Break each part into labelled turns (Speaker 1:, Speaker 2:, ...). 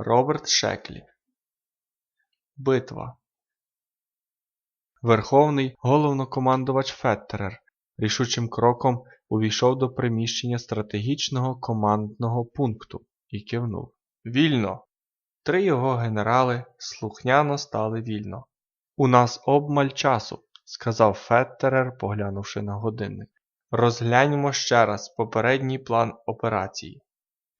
Speaker 1: Роберт Шеклі. Битва. Верховний головнокомандувач Феттерер рішучим кроком увійшов до приміщення стратегічного командного пункту і кивнув. Вільно. Три його генерали слухняно стали вільно. У нас обмаль часу, сказав Феттерер, поглянувши на годинник. Розгляньмо ще раз попередній план операції.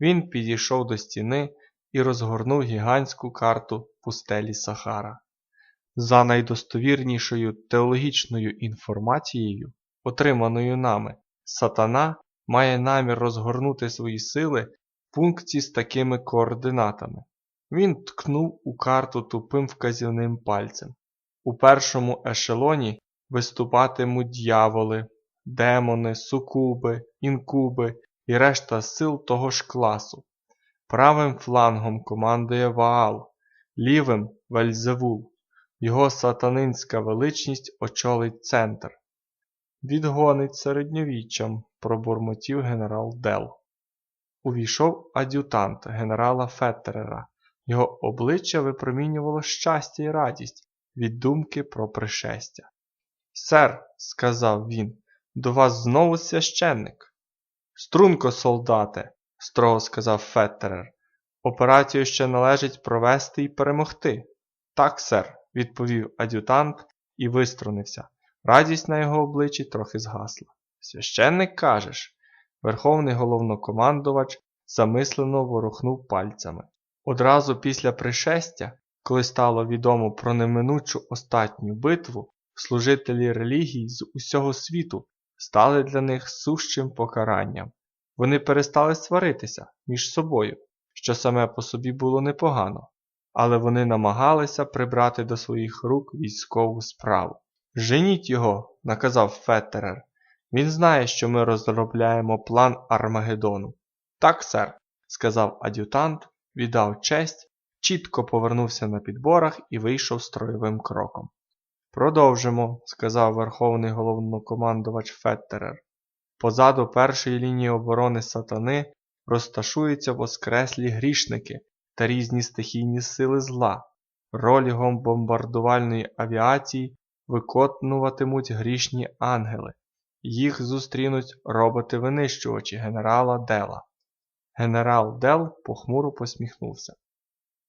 Speaker 1: Він підійшов до стіни і розгорнув гігантську карту пустелі Сахара. За найдостовірнішою теологічною інформацією, отриманою нами, сатана має намір розгорнути свої сили в пункті з такими координатами. Він ткнув у карту тупим вказівним пальцем. У першому ешелоні виступатимуть дьяволи, демони, сукуби, інкуби і решта сил того ж класу. Правим флангом командує Ваал, лівим Вельзевул. Його сатанинська величність очолить центр. Відгонить середньовіччям, пробурмотів генерал Дел. Увійшов ад'ютант генерала Феттерера. Його обличчя випромінювало щастя і радість від думки про пришестя. Сер, сказав він, до вас знову священник. Струнко, солдате, строго сказав Феттерер. Операцію ще належить провести і перемогти. Так, сер, відповів ад'ютант і виструнився. Радість на його обличчі трохи згасла. Священник кажеш, верховний головнокомандувач замислено ворухнув пальцями. Одразу після пришестя, коли стало відомо про неминучу остатню битву, служителі релігій з усього світу стали для них сущим покаранням. Вони перестали сваритися між собою, що саме по собі було непогано, але вони намагалися прибрати до своїх рук військову справу. Женіть його, наказав Феттерер. Він знає, що ми розробляємо план Армагеддону. Так, сер, сказав ад'ютант, віддав честь, чітко повернувся на підборах і вийшов строєвим кроком. Продовжимо, сказав верховний головнокомандувач Феттерер. Позаду першої лінії оборони сатани розташуються воскреслі грішники та різні стихійні сили зла. Роль його бомбардувальної авіації виконуватимуть грішні ангели. Їх зустрінуть роботи-винищувачі генерала Дела. Генерал Дел похмуро посміхнувся.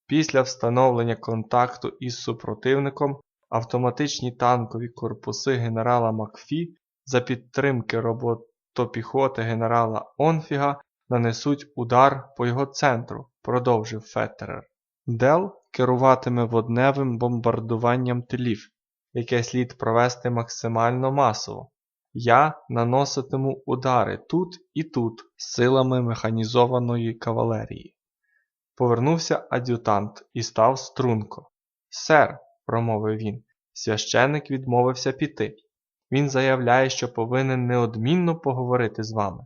Speaker 1: Після встановлення контакту із супротивником автоматичні танкові корпуси генерала Макфі за підтримки роботопіхоти генерала Онфіга нанесуть удар по його центру, продовжив Феттерер. Дел керуватиме водневим бомбардуванням тилів, яке слід провести максимально масово. Я наноситиму удари тут і тут силами механізованої кавалерії. Повернувся ад'ютант і став струнко. Сер, промовив він, священик відмовився піти. Він заявляє, що повинен неодмінно поговорити з вами.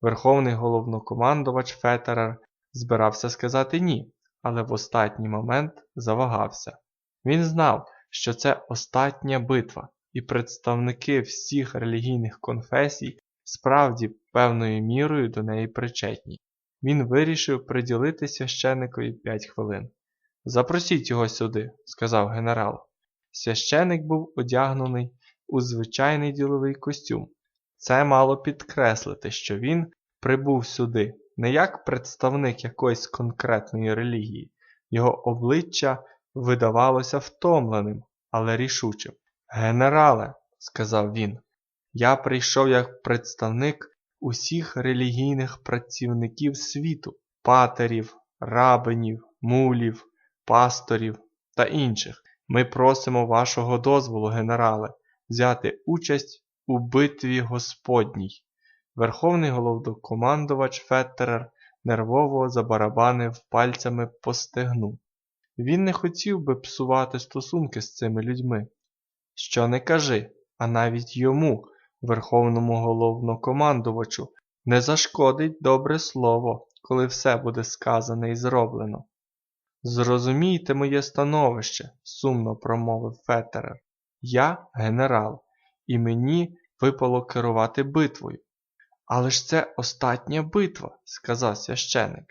Speaker 1: Верховний головнокомандувач Фетерер збирався сказати ні, але в останній момент завагався. Він знав, що це остатня битва, і представники всіх релігійних конфесій справді певною мірою до неї причетні. Він вирішив приділити священикові п'ять хвилин. Запросіть його сюди, сказав генерал. Священик був одягнений у звичайний діловий костюм. Це мало підкреслити, що він прибув сюди не як представник якоїсь конкретної релігії, його обличчя видавалося втомленим, але рішучим. Генерале, сказав він, я прийшов як представник усіх релігійних працівників світу, патерів, рабинів, мулів, пасторів та інших. Ми просимо вашого дозволу, генерале, взяти участь у битві Господній. Верховний головнокомандувач Феттерер нервово забарабанив пальцями по стегну. Він не хотів би псувати стосунки з цими людьми. Що не кажи, а навіть йому, верховному головнокомандувачу, не зашкодить добре слово, коли все буде сказане і зроблено. Зрозумійте моє становище, сумно промовив Фетерер. Я генерал, і мені випало керувати битвою. Але ж це остатня битва, сказав священик.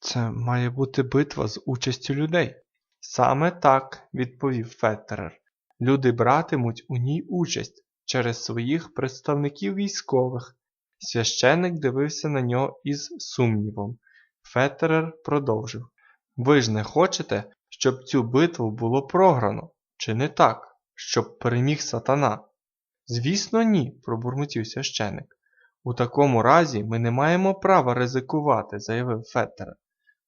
Speaker 1: Це має бути битва з участю людей. Саме так, відповів Феттерер. Люди братимуть у ній участь через своїх представників військових. Священник дивився на нього із сумнівом. Феттерер продовжив. Ви ж не хочете, щоб цю битву було програно, чи не так, щоб переміг сатана? Звісно, ні, пробурмотів священик. У такому разі ми не маємо права ризикувати, заявив Феттерер.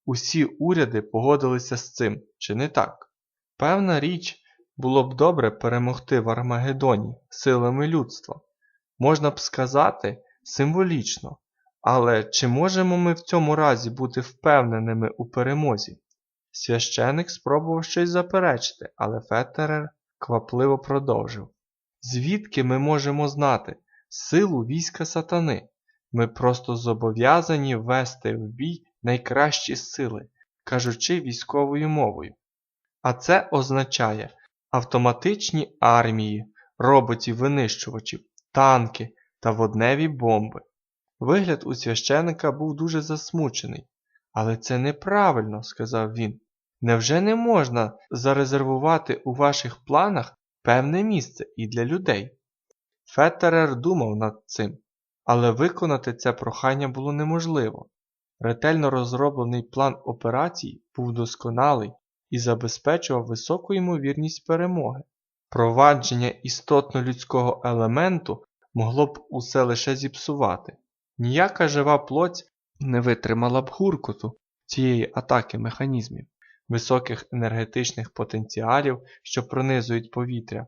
Speaker 1: Усі уряди погодилися з цим, чи не так? Певна річ, було б добре перемогти в Армагедоні силами людства. Можна б сказати, символічно, але чи можемо ми в цьому разі бути впевненими у перемозі? Священик спробував щось заперечити, але Феттерер квапливо продовжив. Звідки ми можемо знати силу війська сатани? Ми просто зобов'язані ввести в бій найкращі сили, кажучи військовою мовою. А це означає автоматичні армії, роботів-винищувачів, танки та водневі бомби. Вигляд у священика був дуже засмучений. Але це неправильно, сказав він. Невже не можна зарезервувати у ваших планах певне місце і для людей? Феттерер думав над цим, але виконати це прохання було неможливо. Ретельно розроблений план операцій був досконалий і забезпечував високу ймовірність перемоги. Провадження істотно людського елементу могло б усе лише зіпсувати. Ніяка жива плоть не витримала б гуркоту цієї атаки механізмів, високих енергетичних потенціалів, що пронизують повітря,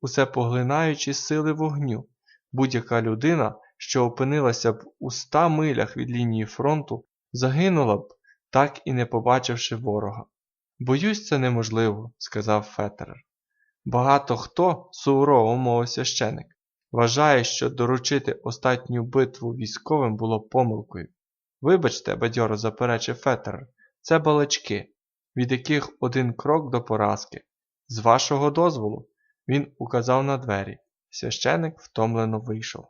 Speaker 1: усе поглинаючи сили вогню. Будь-яка людина, що опинилася б у ста милях від лінії фронту, загинула б, так і не побачивши ворога. Боюсь, це неможливо, сказав Фетерер. Багато хто, суворо мовив священик, вважає, що доручити остатню битву військовим було помилкою. Вибачте, бадьоро заперечив Фетерер, це балачки, від яких один крок до поразки. З вашого дозволу, він указав на двері. Священик втомлено вийшов.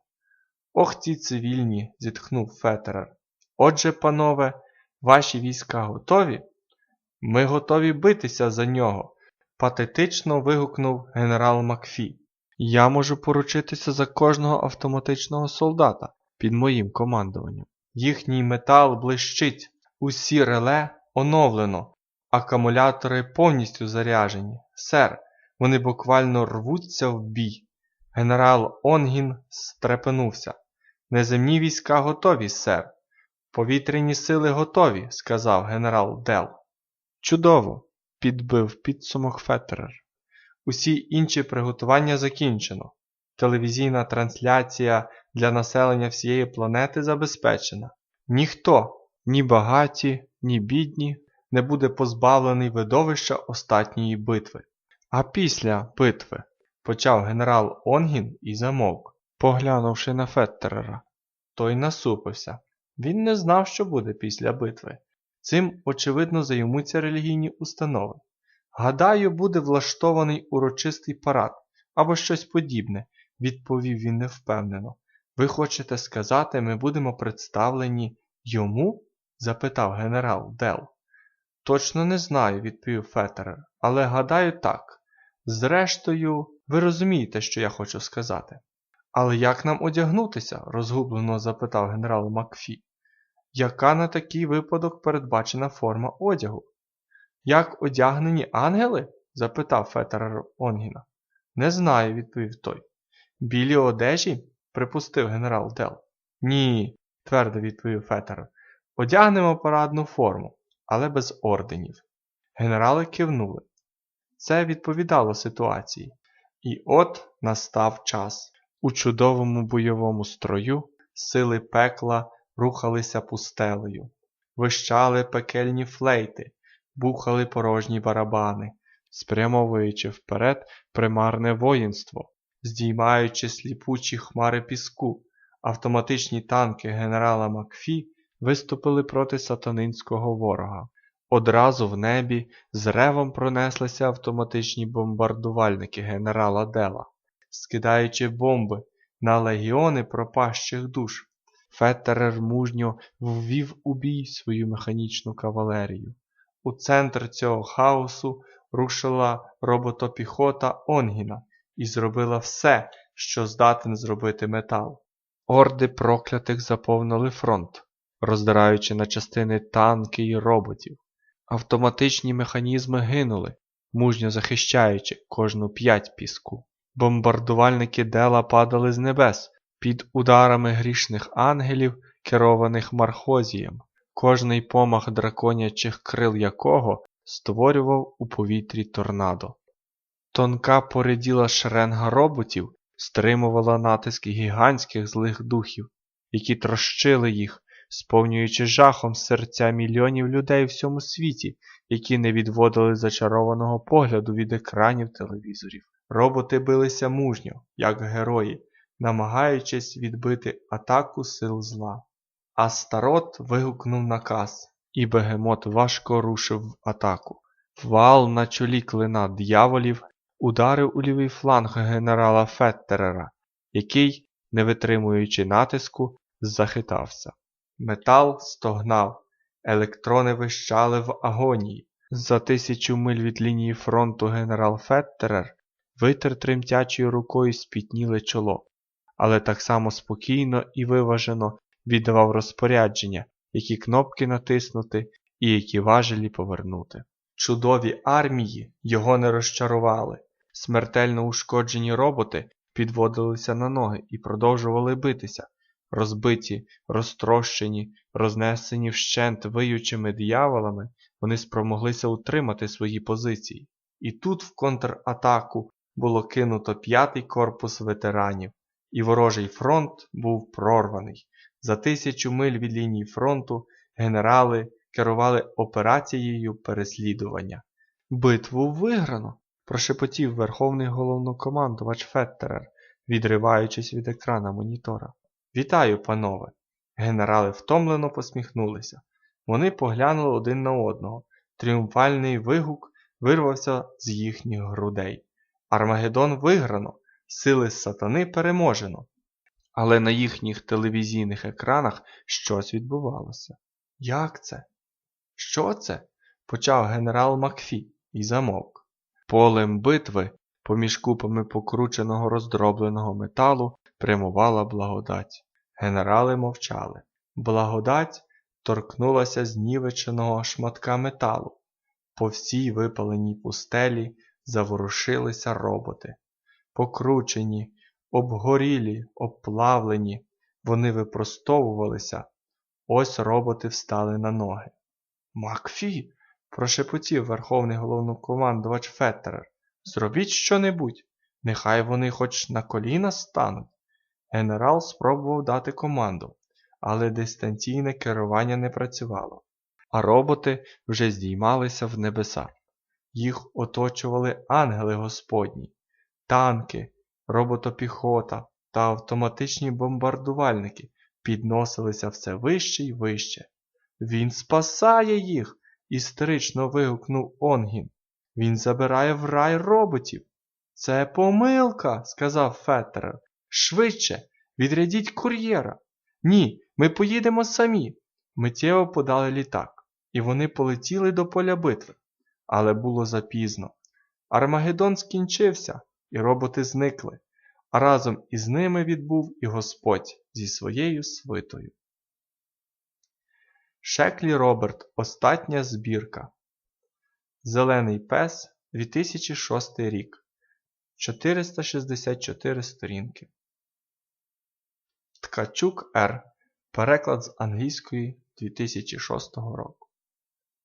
Speaker 1: Ох ці цивільні, зітхнув Фетерер. Отже, панове, ваші війська готові? Ми готові битися за нього, патетично вигукнув генерал Макфі. Я можу поручитися за кожного автоматичного солдата під моїм командуванням. Їхній метал блищить, усі реле оновлено, акумулятори повністю заряжені. Сер, вони буквально рвуться в бій. Генерал Онгін стрепенувся. Неземні війська готові, сер. Повітряні сили готові, сказав генерал Дел. Чудово, підбив підсумок Феттерер. Усі інші приготування закінчено. Телевізійна трансляція для населення всієї планети забезпечена. Ніхто, ні багаті, ні бідні, не буде позбавлений видовища остатньої битви. А після битви почав генерал Онгін і замовк, поглянувши на Феттерера. Той насупився. Він не знав, що буде після битви. Цим, очевидно, займуться релігійні установи. Гадаю, буде влаштований урочистий парад або щось подібне, відповів він невпевнено. Ви хочете сказати, ми будемо представлені йому? запитав генерал Дел. Точно не знаю, відповів Фетерер, але гадаю так. Зрештою, ви розумієте, що я хочу сказати. Але як нам одягнутися? розгублено запитав генерал Макфі. Яка на такий випадок передбачена форма одягу? Як одягнені ангели? запитав Фетерер Онгіна. Не знаю, відповів той. Білі одежі? припустив генерал Дел. Ні, твердо відповів Фетерер. Одягнемо парадну форму, але без орденів. Генерали кивнули. Це відповідало ситуації. І от настав час. У чудовому бойовому строю сили пекла рухалися пустелею, вищали пекельні флейти, бухали порожні барабани, спрямовуючи вперед примарне воїнство, здіймаючи сліпучі хмари піску, автоматичні танки генерала Макфі виступили проти сатанинського ворога. Одразу в небі з ревом пронеслися автоматичні бомбардувальники генерала Дела, скидаючи бомби на легіони пропащих душ. Феттерер мужньо ввів у бій свою механічну кавалерію. У центр цього хаосу рушила роботопіхота Онгіна і зробила все, що здатен зробити метал. Орди проклятих заповнили фронт, роздираючи на частини танки й роботів. Автоматичні механізми гинули, мужньо захищаючи кожну п'ять піску. Бомбардувальники дела падали з небес під ударами грішних ангелів, керованих Мархозієм, кожний помах драконячих крил якого створював у повітрі торнадо. Тонка пориділа шеренга роботів стримувала натиск гігантських злих духів, які трощили їх, сповнюючи жахом серця мільйонів людей в всьому світі, які не відводили зачарованого погляду від екранів телевізорів. Роботи билися мужньо, як герої, намагаючись відбити атаку сил зла. Астарот вигукнув наказ, і бегемот важко рушив в атаку. Вал на чолі клина д'яволів ударив у лівий фланг генерала Феттерера, який, не витримуючи натиску, захитався. Метал стогнав, електрони вищали в агонії. За тисячу миль від лінії фронту генерал Феттерер витер тремтячою рукою спітніле чоло, але так само спокійно і виважено віддавав розпорядження, які кнопки натиснути і які важелі повернути. Чудові армії його не розчарували. Смертельно ушкоджені роботи підводилися на ноги і продовжували битися, розбиті, розтрощені, рознесені вщент виючими дияволами, вони спромоглися утримати свої позиції. І тут в контратаку було кинуто п'ятий корпус ветеранів, і ворожий фронт був прорваний. За тисячу миль від лінії фронту генерали керували операцією переслідування. Битву виграно! прошепотів верховний головнокомандувач Феттерер, відриваючись від екрана монітора. Вітаю, панове! Генерали втомлено посміхнулися. Вони поглянули один на одного. Тріумфальний вигук вирвався з їхніх грудей. Армагеддон виграно, сили сатани переможено. Але на їхніх телевізійних екранах щось відбувалося. Як це? Що це? почав генерал Макфі і замовк. Полем битви, поміж купами покрученого роздробленого металу, прямувала благодать. Генерали мовчали. Благодать торкнулася знівеченого шматка металу. По всій випаленій пустелі заворушилися роботи. Покручені, обгорілі, обплавлені, вони випростовувалися. Ось роботи встали на ноги. Макфі, прошепотів верховний головнокомандувач Феттерер. Зробіть що-небудь, нехай вони хоч на коліна стануть. Генерал спробував дати команду, але дистанційне керування не працювало, а роботи вже здіймалися в небеса. Їх оточували ангели Господні, танки, роботопіхота та автоматичні бомбардувальники підносилися все вище й вище. Він спасає їх! істерично вигукнув Онгін. Він забирає в рай роботів. Це помилка, сказав Феттерер. Швидше, відрядіть кур'єра. Ні, ми поїдемо самі. Миттєво подали літак, і вони полетіли до поля битви. Але було запізно. Армагеддон скінчився, і роботи зникли, а разом із ними відбув і Господь зі своєю свитою. Шеклі Роберт Остатня збірка. Зелений пес 2006 рік. 464 сторінки. Ткачук Р. Переклад з англійської 2006 року.